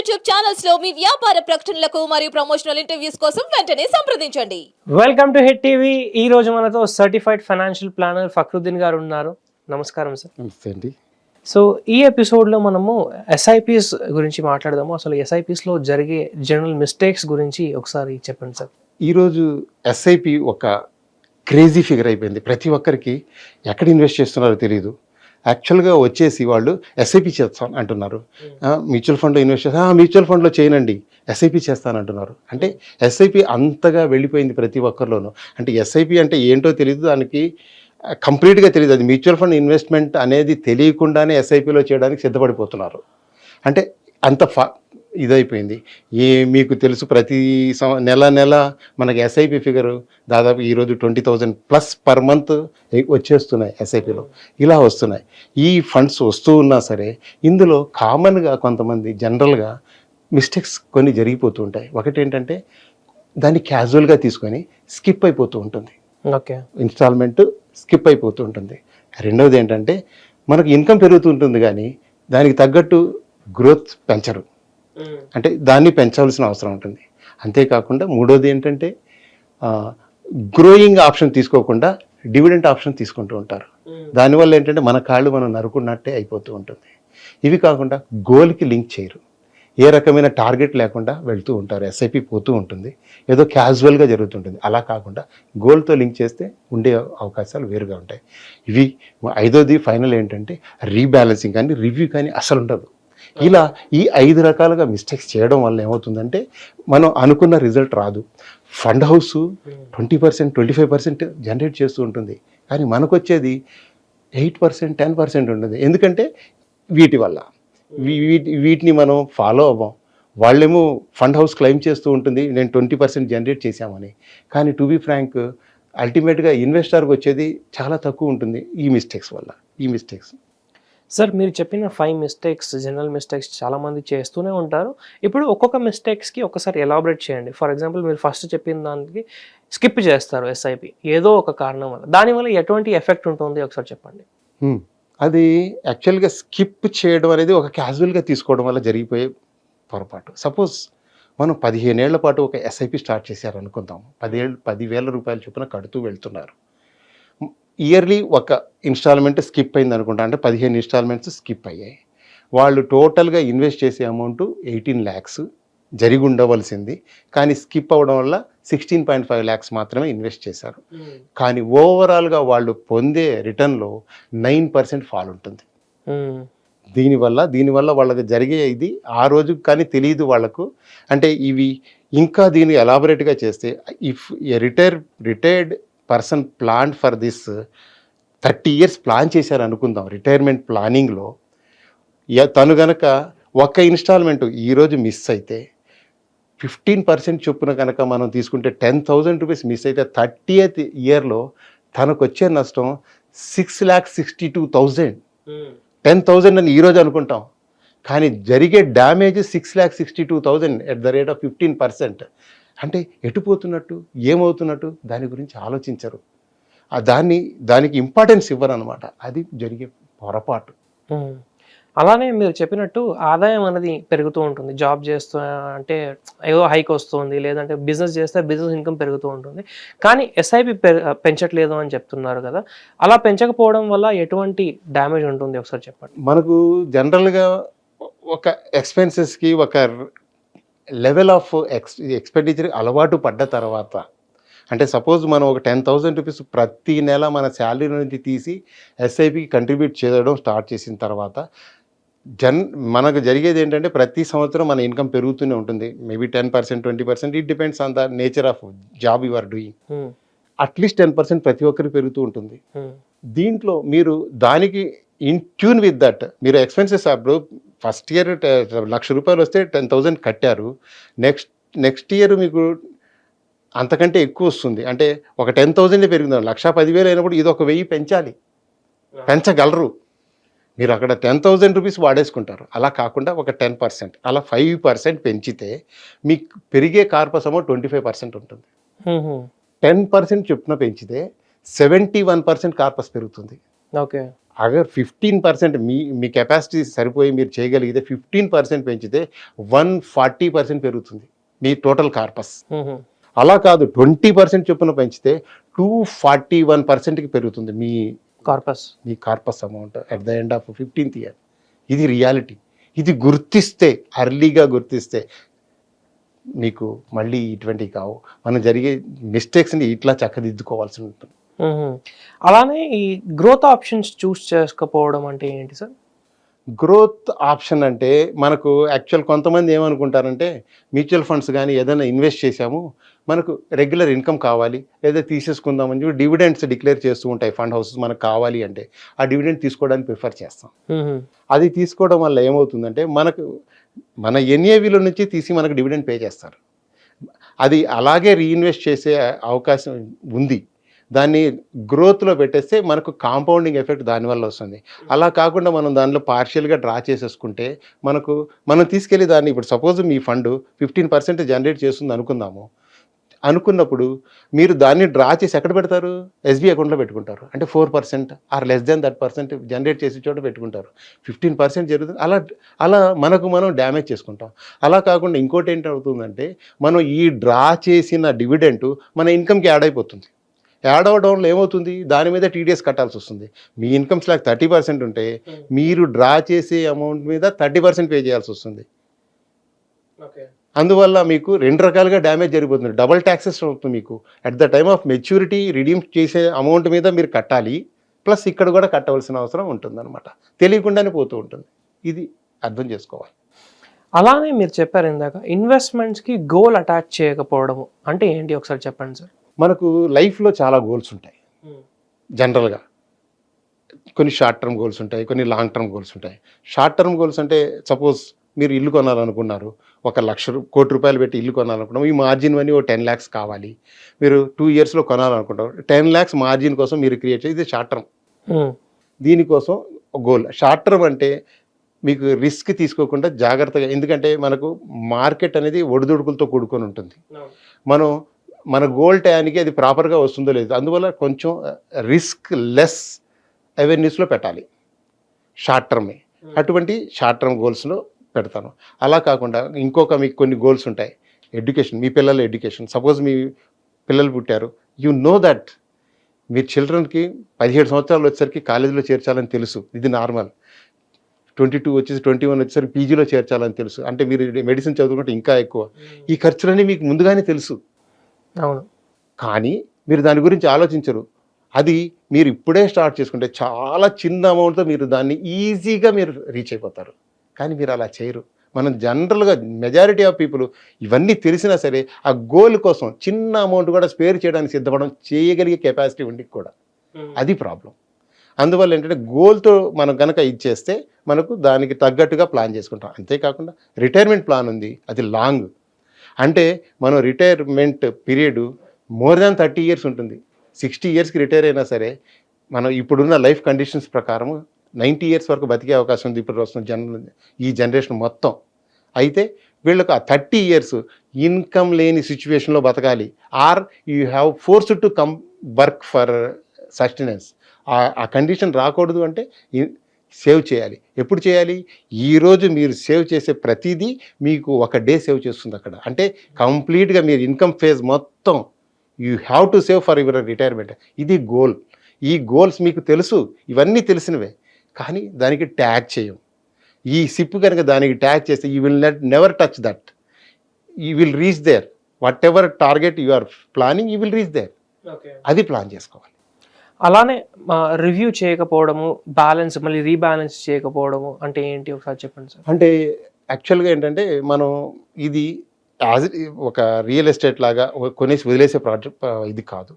YouTube ఛానల్స్లో మీ వ్యాపార ప్రకటనలకు మరియు ప్రమోషనల్ ఇంటర్వ్యూస్ కోసం వెంటనే సంప్రదించండి. వెల్కమ్ టు హిట్ టీవీ ఈ రోజు మనతో సర్టిఫైడ్ ఫైనాన్షియల్ ప్లానర్ ఫక్రుద్దీన్ గారు ఉన్నారు. నమస్కారం సార్ నమస్తే అండి. సో ఈ ఎపిసోడ్లో మనము ఎస్ఐపిస్ గురించి మాట్లాడదాము. అసలు SIPs లో జరిగే జనరల్ మిస్టేక్స్ గురించి ఒకసారి చెప్పండి సార్ ఈరోజు ఎస్ఐపి ఒక క్రేజీ ఫిగర్ అయిపోయింది. ప్రతి ఒక్కరికి ఎక్కడ ఇన్వెస్ట్ చేస్తున్నారో తెలియదు యాక్చువల్గా వచ్చేసి వాళ్ళు ఎస్ఐపి చేస్తాను అంటున్నారు. మ్యూచువల్ ఫండ్లో ఇన్వెస్ట్ చేస్తా మ్యూచువల్ ఫండ్లో చేయనండి. ఎస్ఐపి చేస్తాను అంటున్నారు. అంటే ఎస్ఐపి అంతగా వెళ్ళిపోయింది ప్రతి ఒక్కరిలోనూ. అంటే ఎస్ఐపి అంటే ఏంటో తెలియదు దానికి కంప్లీట్గా తెలియదు అది మ్యూచువల్ ఫండ్ ఇన్వెస్ట్మెంట్ అనేది తెలియకుండానే ఎస్ఐపిలో చేయడానికి సిద్ధపడిపోతున్నారు. అంటే అంత ఫా ఇదైపోయింది. ఏ మీకు తెలుసు ప్రతి సం నెల నెల మనకి ఎస్ఐపి ఫిగర్ దాదాపు ఈరోజు twenty thousand plus per month వచ్చేస్తున్నాయి ఎస్ఐపిలో ఇలా వస్తున్నాయి. ఈ ఫండ్స్ వస్తూ ఉన్నా సరే ఇందులో కామన్గా కొంతమంది జనరల్గా మిస్టేక్స్ కొన్ని జరిగిపోతూ ఉంటాయి. ఒకటి ఏంటంటే దాన్ని క్యాజువల్గా తీసుకొని స్కిప్ అయిపోతూ ఉంటుంది. ఓకే. ఇన్స్టాల్మెంట్ స్కిప్ అయిపోతూ ఉంటుంది. రెండవది ఏంటంటే మనకు ఇన్కమ్ పెరుగుతుంటుంది కానీ దానికి తగ్గట్టు గ్రోత్ పెంచరు. అంటే దాన్ని పెంచాల్సిన అవసరం ఉంటుంది. అంతేకాకుండా మూడోది ఏంటంటే గ్రోయింగ్ ఆప్షన్ తీసుకోకుండా డివిడెంట్ ఆప్షన్ తీసుకుంటూ ఉంటారు. దానివల్ల ఏంటంటే మన కాళ్ళు మనం నరుకున్నట్టే అయిపోతూ ఉంటుంది. ఇవి కాకుండా గోల్కి లింక్ చేయరు. ఏ రకమైన టార్గెట్ లేకుండా వెళ్తూ ఉంటారు. ఎస్ఐపి పోతూ ఉంటుంది. ఏదో క్యాజువల్గా జరుగుతుంటుంది. అలా కాకుండా గోల్తో లింక్ చేస్తే ఉండే అవకాశాలు వేరుగా ఉంటాయి. ఇవి ఐదోది ఫైనల్ ఏంటంటే రీబ్యాలెన్సింగ్ కానీ రివ్యూ కానీ అసలు ఉండదు. ఇలా ఈ ఐదు రకాలుగా మిస్టేక్స్ చేయడం వల్ల ఏమవుతుందంటే మనం అనుకున్న రిజల్ట్ రాదు. Fund house twenty percent twenty five percent generate చేస్తూ ఉంటుంది. కానీ మనకు వచ్చేది ఎయిట్ పర్సెంట్ టెన్ పర్సెంట్ ఉంటుంది ఎందుకంటే వీటి వల్ల. వీ- వీటి వీటిని మనం ఫాలో అవ్వం. వాళ్ళేమో ఫండ్ హౌస్ క్లెయిమ్ చేస్తూ ఉంటుంది. నేను ట్వంటీ పర్సెంట్ జనరేట్ చేశామని. కానీ టు బి ఫ్రాంక్ అల్టిమేట్గా ఇన్వెస్టర్కి వచ్చేది చాలా తక్కువ ఉంటుంది ఈ మిస్టేక్స్ వల్ల. ఈ మిస్టేక్స్ సార్ మీరు చెప్పిన ఫైవ్ మిస్టేక్స్ జనరల్ మిస్టేక్స్ చాలామంది చేస్తూనే ఉంటారు. ఇప్పుడు ఒక్కొక్క మిస్టేక్స్కి ఒకసారి ఎలాబరేట్ చేయండి. ఫర్ ఎగ్జాంపుల్ మీరు ఫస్ట్ చెప్పిన దానికి స్కిప్ చేస్తారు ఎస్ఐపి ఏదో ఒక కారణం వల్ల. దానివల్ల ఎటువంటి ఎఫెక్ట్ ఉంటుంది? ఒకసారి చెప్పండి. అది యాక్చువల్గా స్కిప్ చేయడం అనేది ఒక క్యాజువల్గా తీసుకోవడం వల్ల జరిగిపోయే పొరపాటు. సపోజ్ మనం పదిహేనేళ్ళ పాటు ఒక ఎస్ఐపి స్టార్ట్ చేశారు అనుకుందాం పదిహేళ్ళు పదివేల రూపాయలు చొప్పున కడుతూ వెళ్తున్నారు. ఇయర్లీ ఒక ఇన్స్టాల్మెంట్ స్కిప్ అయింది అనుకుంటా. అంటే పదిహేను ఇన్స్టాల్మెంట్స్ స్కిప్ అయ్యాయి. వాళ్ళు టోటల్గా ఇన్వెస్ట్ చేసే అమౌంట్ ఎయిటీన్ ల్యాక్స్ జరిగి ఉండవలసింది. కానీ స్కిప్ అవ్వడం వల్ల సిక్స్టీన్ పాయింట్ ఫైవ్ ల్యాక్స్ మాత్రమే ఇన్వెస్ట్ చేశారు. కానీ ఓవరాల్గా వాళ్ళు పొందే రిటర్న్లో నైన్ పర్సెంట్ ఫాల్ ఉంటుంది. దీనివల్ల దీనివల్ల వాళ్ళకి జరిగే ఇది ఆ రోజు కానీ తెలియదు వాళ్ళకు. అంటే ఇవి ఇంకా దీన్ని ఎలాబొరేట్గా చేస్తే if a retire retired person plan for this thirty years plan చేశారు అనుకుందాం రిటైర్మెంట్ ప్లానింగ్లో. తను గనక ఒక్క ఇన్స్టాల్మెంట్ ఈరోజు మిస్ అయితే ఫిఫ్టీన్ పర్సెంట్ చొప్పున కనుక మనం తీసుకుంటే టెన్ థౌజండ్ రూపీస్ మిస్ అయితే థర్టీ ఎయిత్ ఇయర్లో తనకు వచ్చే నష్టం six lakh sixty two thousand ten thousand అని ఈరోజు అనుకుంటాం. కానీ జరిగే damage six lakh sixty two thousand at the rate of fifteen percent. అంటే ఎటుపోతున్నట్టు ఏమవుతున్నట్టు దాని గురించి ఆలోచించరు. దాన్ని దానికి ఇంపార్టెన్స్ ఇవ్వరు అనమాట అది జరిగే పొరపాటు. అలానే మీరు చెప్పినట్టు ఆదాయం అనేది పెరుగుతూ ఉంటుంది. జాబ్ చేస్తూ అంటే ఏదో హైక్ వస్తుంది లేదంటే బిజినెస్ చేస్తే బిజినెస్ ఇన్కమ్ పెరుగుతూ ఉంటుంది. కానీ ఎస్ఐపి పెంచట్లేదు అని చెప్తున్నారు కదా. అలా పెంచకపోవడం వల్ల ఎటువంటి డ్యామేజ్ ఉంటుంది? ఒకసారి చెప్పండి. మనకు జనరల్గా ఒక ఎక్స్పెన్సెస్కి ఒక లెవెల్ ఆఫ్ ఎక్స్ ఎక్స్పెండిచర్ అలవాటు పడ్డ తర్వాత అంటే సపోజ్ మనం ఒక టెన్ థౌజండ్ రూపీస్ ప్రతి నెల మన శాలరీ నుంచి తీసి ఎస్ఐపికి కంట్రిబ్యూట్ చేయడం స్టార్ట్ చేసిన తర్వాత జన్ మనకు జరిగేది ఏంటంటే ప్రతి సంవత్సరం మన ఇన్కమ్ పెరుగుతూనే ఉంటుంది. Maybe ten percent twenty percent it depends on the nature of job you are doing. At least ten percent ప్రతి ఒక్కరికి పెరుగుతూ ఉంటుంది. మ్మ్. దీంట్లో మీరు దానికి ఇన్ ట్యూన్ విత్ దట్ మీరు ఎక్స్పెన్సెస్ అప్పుడు ఫస్ట్ ఇయర్ లక్ష రూపాయలు వస్తే టెన్ థౌజండ్ కట్టారు. నెక్స్ట్ నెక్స్ట్ ఇయర్ మీకు అంతకంటే ఎక్కువ వస్తుంది. అంటే ఒక టెన్ థౌజండ్ పెరిగింది లక్ష పదివేలు అయినప్పుడు ఇది ఒక వెయ్యి పెంచాలి. పెంచగలరు. మీరు అక్కడ టెన్ థౌజండ్ రూపీస్ వాడేసుకుంటారు. అలా కాకుండా ఒక టెన్ పర్సెంట్ అలా ఫైవ్ పర్సెంట్ పెంచితే మీకు పెరిగే corpus amount twenty five percent ఉంటుంది. టెన్ పర్సెంట్ చొప్పున పెంచితే సెవెంటీ వన్ పర్సెంట్ కార్పస్ పెరుగుతుంది. ఓకే. అగర్ ఫిఫ్టీన్ పర్సెంట్ మీ మీ కెపాసిటీ సరిపోయి మీరు చేయగలిగితే ఫిఫ్టీన్ పర్సెంట్ పెంచితే వన్ ఫార్టీ పర్సెంట్ పెరుగుతుంది మీ టోటల్ కార్పస్. అలా కాదు ట్వంటీ పర్సెంట్ చొప్పున పెంచితే టూ ఫార్టీ వన్ పర్సెంట్కి పెరుగుతుంది మీ corpus. Me corpus amount at the end of fifteenth year. ఇది రియాలిటీ. ఇది గుర్తిస్తే అర్లీగా గుర్తిస్తే మీకు మళ్ళీ ఇటువంటివి కావు. మనం జరిగే మిస్టేక్స్ని ఇట్లా చక్కదిద్దుకోవాల్సి ఉంటుంది. అలానే ఈ గ్రోత్ ఆప్షన్స్ చూస్ చేసుకోకపోవడం అంటే ఏంటి సార్? గ్రోత్ ఆప్షన్ అంటే మనకు యాక్చువల్ కొంతమంది ఏమనుకుంటారంటే మ్యూచువల్ ఫండ్స్ కానీ ఏదైనా ఇన్వెస్ట్ చేశాము మనకు రెగ్యులర్ ఇన్కమ్ కావాలి లేదా తీసేసుకుందామని చెప్పి డివిడెండ్స్ డిక్లేర్ చేస్తూ ఉంటాయి ఫండ్ హౌసెస్ మనకు కావాలి అంటే ఆ డివిడెండ్ తీసుకోవడానికి ప్రిఫర్ చేస్తాం. అది తీసుకోవడం వల్ల ఏమవుతుందంటే మనకు మన ఎన్ఏవిలో నుంచి తీసి మనకు డివిడెండ్ పే చేస్తారు. అది అలాగే రీఇన్వెస్ట్ చేసే అవకాశం ఉంది. దాన్ని గ్రోత్లో పెట్టేస్తే మనకు కాంపౌండింగ్ ఎఫెక్ట్ దానివల్ల వస్తుంది. అలా కాకుండా మనం దానిలో పార్షియల్గా డ్రా చేసేసుకుంటే మనకు మనం తీసుకెళ్ళి దాన్ని ఇప్పుడు సపోజ్ మీ ఫండ్ ఫిఫ్టీన్ పర్సెంట్ జనరేట్ చేస్తుంది అనుకుందాము. అనుకున్నప్పుడు మీరు దాన్ని డ్రా చేసి ఎక్కడ పెడతారు? ఎస్బీ అకౌంట్లో పెట్టుకుంటారు. అంటే four percent or less than that percent generate చేసే చోట పెట్టుకుంటారు. ఫిఫ్టీన్ పర్సెంట్ జరుగుతుంది. అలా అలా మనకు మనం డ్యామేజ్ చేసుకుంటాం. అలా కాకుండా ఇంకోటి ఏంటి అవుతుందంటే మనం ఈ డ్రా చేసిన డివిడెంట్ మన ఇన్కమ్కి యాడ్ అయిపోతుంది. యాడ్ అవ్వడంలో ఏమవుతుంది? దాని మీద టీడీఎస్ కట్టాల్సి వస్తుంది. మీ ఇన్కమ్స్ లాక్ థర్టీ పర్సెంట్ ఉంటే మీరు డ్రా చేసే అమౌంట్ మీద థర్టీ పర్సెంట్ పే చేయాల్సి వస్తుంది. అందువల్ల మీకు రెండు రకాలుగా డ్యామేజ్ జరిగిపోతుంది. డబల్ ట్యాక్సెస్ అవుతుంది మీకు. At the time of maturity redeem చేసే అమౌంట్ మీద మీరు కట్టాలి. ప్లస్ ఇక్కడ కూడా కట్టవలసిన అవసరం ఉంటుందన్నమాట. తెలియకుండానే పోతూ ఉంటుంది. ఇది అర్థం చేసుకోవాలి. అలానే మీరు చెప్పారు ఇందాక ఇన్వెస్ట్మెంట్స్కి గోల్ అటాచ్ చేయకపోవడము. అంటే ఏంటి? ఒకసారి చెప్పండి సార్ మనకు లైఫ్లో చాలా గోల్స్ ఉంటాయి. జనరల్గా కొన్ని షార్ట్ టర్మ్ గోల్స్ ఉంటాయి కొన్ని లాంగ్ టర్మ్ గోల్స్ ఉంటాయి. షార్ట్ టర్మ్ గోల్స్ అంటే సపోజ్ మీరు ఇల్లు కొనాలనుకున్నారు ఒక లక్ష కోటి రూపాయలు పెట్టి ఇల్లు కొనాలనుకున్నాం ఈ మార్జిన్ మనీ ఓ టెన్ ల్యాక్స్ కావాలి. మీరు టూ ఇయర్స్లో కొనాలనుకుంటారు టెన్ ల్యాక్స్ మార్జిన్ కోసం మీరు క్రియేట్ చేసి ఇది షార్ట్ టర్మ్. దీనికోసం గోల్ షార్ట్ టర్మ్ అంటే మీకు రిస్క్ తీసుకోకుండా జాగ్రత్తగా ఎందుకంటే మనకు మార్కెట్ అనేది ఒడిదుడుకులతో కూడుకొని ఉంటుంది. మనం మన గోల్ టయానికి అది ప్రాపర్గా వస్తుందో లేదు అందువల్ల కొంచెం రిస్క్ లెస్ అవేర్నెస్లో పెట్టాలి. షార్ట్ టర్మే అటువంటి షార్ట్ టర్మ్ గోల్స్లో పెడతాను. అలా కాకుండా ఇంకొక మీకు కొన్ని గోల్స్ ఉంటాయి. ఎడ్యుకేషన్ మీ పిల్లల ఎడ్యుకేషన్ సపోజ్ మీ పిల్లలు పుట్టారు. యు నో దట్ మీ చిల్డ్రన్కి పదిహేడు సంవత్సరాలు వచ్చేసరికి కాలేజీలో చేర్చాలని తెలుసు. ఇది నార్మల్ ట్వంటీ టూ వచ్చేసి ట్వంటీ వన్ వచ్చేసరికి పీజీలో చేర్చాలని తెలుసు. అంటే మీరు మెడిసిన్ చదువుకుంటే ఇంకా ఎక్కువ. ఈ ఖర్చులన్నీ మీకు ముందుగానే తెలుసు. అవును. కానీ మీరు దాని గురించి ఆలోచించరు. అది మీరు ఇప్పుడే స్టార్ట్ చేసుకుంటే చాలా చిన్న అమౌంట్తో మీరు దాన్ని ఈజీగా మీరు రీచ్ అయిపోతారు. కానీ మీరు అలా చేయరు. మనం జనరల్గా మెజారిటీ ఆఫ్ పీపుల్ ఇవన్నీ తెలిసినా సరే ఆ గోల్ కోసం చిన్న అమౌంట్ కూడా స్పేర్ చేయడానికి సిద్ధపడడం చేయగలిగే కెపాసిటీ ఉండి కూడా అది ప్రాబ్లం అందువల్ల ఏంటంటే గోల్తో మనం కనుక ఇచ్చేస్తే మనకు దానికి తగ్గట్టుగా ప్లాన్ చేసుకుంటాం. అంతేకాకుండా రిటైర్మెంట్ ప్లాన్ ఉంది. అది లాంగ్. అంటే మనం retirement period more than thirty years ఉంటుంది. సిక్స్టీ ఇయర్స్కి రిటైర్ అయినా సరే మనం ఇప్పుడున్న లైఫ్ కండిషన్స్ ప్రకారం నైంటీ ఇయర్స్ వరకు బతికే అవకాశం ఉంది ఇప్పుడు వస్తున్న జన ఈ జనరేషన్ మొత్తం. అయితే వీళ్ళకు ఆ థర్టీ ఇయర్స్ ఇన్కమ్ లేని సిచ్యువేషన్లో బతకాలి. Or you have force to come work for sustenance ఆ కండిషన్ రాకూడదు అంటే సేవ్ చేయాలి. ఎప్పుడు చేయాలి? ఈరోజు మీరు సేవ్ చేసే ప్రతిదీ మీకు ఒక డే సేవ్ చేస్తుంది అక్కడ. అంటే కంప్లీట్గా మీరు ఇన్కమ్ ఫేజ్ మొత్తం you have to save for your retirement. ఇది గోల్. ఈ గోల్స్ మీకు తెలుసు. ఇవన్నీ తెలిసినవే. కానీ దానికి ట్యాగ్ చేయం. ఈ సిప్ కనుక దానికి ట్యాగ్ చేస్తే you will net never touch that. You will reach there. Whatever target you are planning you will reach there. అది ప్లాన్ చేసుకోవాలి. అలానే రివ్యూ చేయకపోవడము బ్యాలెన్స్ మళ్ళీ రీబ్యాలెన్స్ చేయకపోవడము అంటే ఏంటి? ఒకసారి చెప్పండి సార్. అంటే యాక్చువల్గా ఏంటంటే మనం ఇది యాజ్ ఒక రియల్ ఎస్టేట్ లాగా కొనేసి వదిలేసే ప్రాజెక్ట్ ఇది కాదు.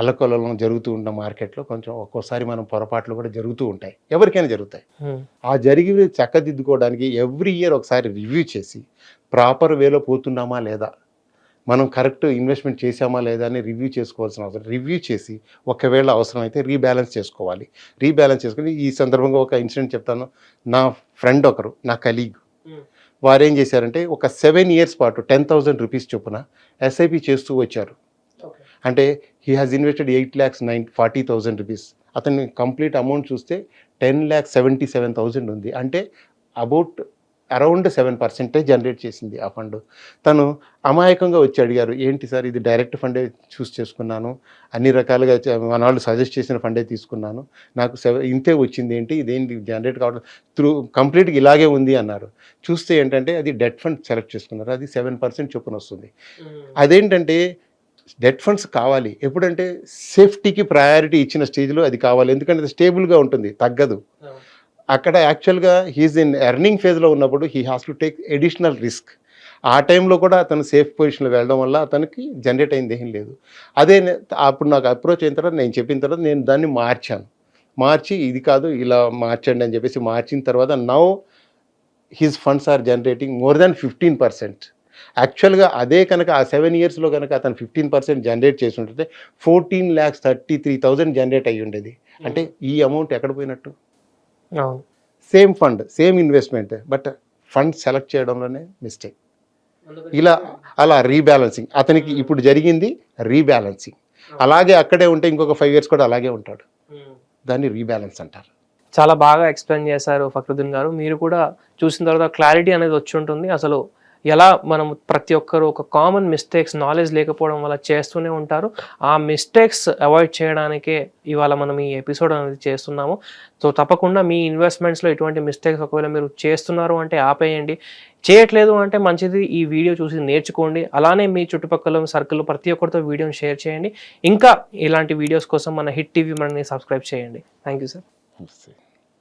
అల్లకొల్లం జరుగుతూ ఉన్న మార్కెట్లో కొంచెం ఒక్కోసారి మనం పొరపాట్లు కూడా జరుగుతూ ఉంటాయి. ఎవరికైనా జరుగుతాయి. ఆ జరిగి చక్కదిద్దుకోవడానికి ఎవ్రీ ఇయర్ ఒకసారి రివ్యూ చేసి ప్రాపర్ వేలో పోతున్నామా లేదా మనం కరెక్ట్ ఇన్వెస్ట్మెంట్ చేసామా లేదా అని రివ్యూ చేసుకోవాల్సిన అవసరం రివ్యూ చేసి ఒకవేళ అవసరమైతే రీబ్యాలెన్స్ చేసుకోవాలి. రీబ్యాలెన్స్ చేసుకుని ఈ సందర్భంగా ఒక ఇన్సిడెంట్ చెప్తాను. నా ఫ్రెండ్ ఒకరు నా కలీగ్ వారు ఏం చేశారంటే ఒక సెవెన్ ఇయర్స్ పాటు టెన్ థౌజండ్ రూపీస్ చొప్పున ఎస్ఐపి చేస్తూ వచ్చారు. అంటే he has invested eight lakhs nine forty thousand rupees. అతని కంప్లీట్ అమౌంట్ చూస్తే ten lakh seventy seven thousand ఉంది. అంటే about around seven percentage generate చేసింది ఆ ఫండ్. తను అమాయకంగా వచ్చి అడిగారు ఏంటి సార్ ఇది డైరెక్ట్ ఫండే చూస్ చేసుకున్నాను అన్ని రకాలుగా మన వాళ్ళు సజెస్ట్ చేసిన ఫండే తీసుకున్నాను నాకు ఇంతే వచ్చింది ఏంటి ఇదేంటి జనరేట్ కావడం త్రూ కంప్లీట్గా ఇలాగే ఉంది అన్నారు. చూస్తే ఏంటంటే అది డెట్ ఫండ్ సెలెక్ట్ చేసుకున్నారు అది సెవెన్ పర్సెంట్ చొప్పున వస్తుంది. అదేంటంటే డెట్ ఫండ్స్ కావాలి ఎప్పుడంటే సేఫ్టీకి ప్రయారిటీ ఇచ్చిన స్టేజ్లో అది కావాలి ఎందుకంటే అది స్టేబుల్గా ఉంటుంది తగ్గదు. అక్కడ యాక్చువల్గా హీఈస్ ఇన్ ఎర్నింగ్ ఫేజ్లో ఉన్నప్పుడు he has to take additional risk. ఆ టైంలో కూడా అతను సేఫ్ పొజిషన్లో వెళ్ళడం వల్ల అతనికి జనరేట్ అయింది ఏం లేదు. అదే అప్పుడు నాకు అప్రోచ్ అయిన తర్వాత నేను చెప్పిన తర్వాత నేను దాన్ని మార్చాను. మార్చి ఇది కాదు ఇలా మార్చండి అని చెప్పేసి మార్చిన తర్వాత now his funds are generating more than fifteen percent. యాక్చువల్గా అదే కనుక ఆ సెవెన్ ఇయర్స్లో కనుక అతను ఫిఫ్టీన్ పర్సెంట్ జనరేట్ చేసి ఉంటే fourteen lakhs thirty three thousand generate అయ్యి ఉండేది. అంటే ఈ అమౌంట్ ఎక్కడ పోయినట్టు? Same fund same investment but fund select చేయడంలోనే mistake ఇలా అలా రీబ్యాలెన్సింగ్ అతనికి ఇప్పుడు జరిగింది రీబ్యాలెన్సింగ్ అలాగే అక్కడే ఉంటే ఇంకొక ఫైవ్ ఇయర్స్ కూడా అలాగే ఉంటాడు. దాన్ని రీబ్యాలెన్స్ అంటారు. చాలా బాగా ఎక్స్ప్లెయిన్ చేశారు ఫక్రుద్దీన్ గారు. మీరు కూడా చూసిన తర్వాత క్లారిటీ అనేది వచ్చి ఉంటుంది. అసలు ఎలా మనం ప్రతి ఒక్కరు ఒక కామన్ మిస్టేక్స్ నాలెడ్జ్ లేకపోవడం వల్ల చేస్తూనే ఉంటారు. ఆ మిస్టేక్స్ అవాయిడ్ చేయడానికే ఇవాళ మనం ఈ ఎపిసోడ్ అనేది చేస్తున్నాము. సో తప్పకుండా మీ ఇన్వెస్ట్మెంట్స్లో ఎటువంటి మిస్టేక్స్ ఒకవేళ మీరు చేస్తున్నారు అంటే ఆపేయండి. చేయట్లేదు అంటే మంచిది ఈ వీడియో చూసి నేర్చుకోండి. అలానే మీ చుట్టుపక్కల సర్కిల్ ప్రతి ఒక్కరితో వీడియోని షేర్ చేయండి. ఇంకా ఇలాంటి వీడియోస్ కోసం మన హిట్ టీవీ మనని సబ్స్క్రైబ్ చేయండి. Thank you sir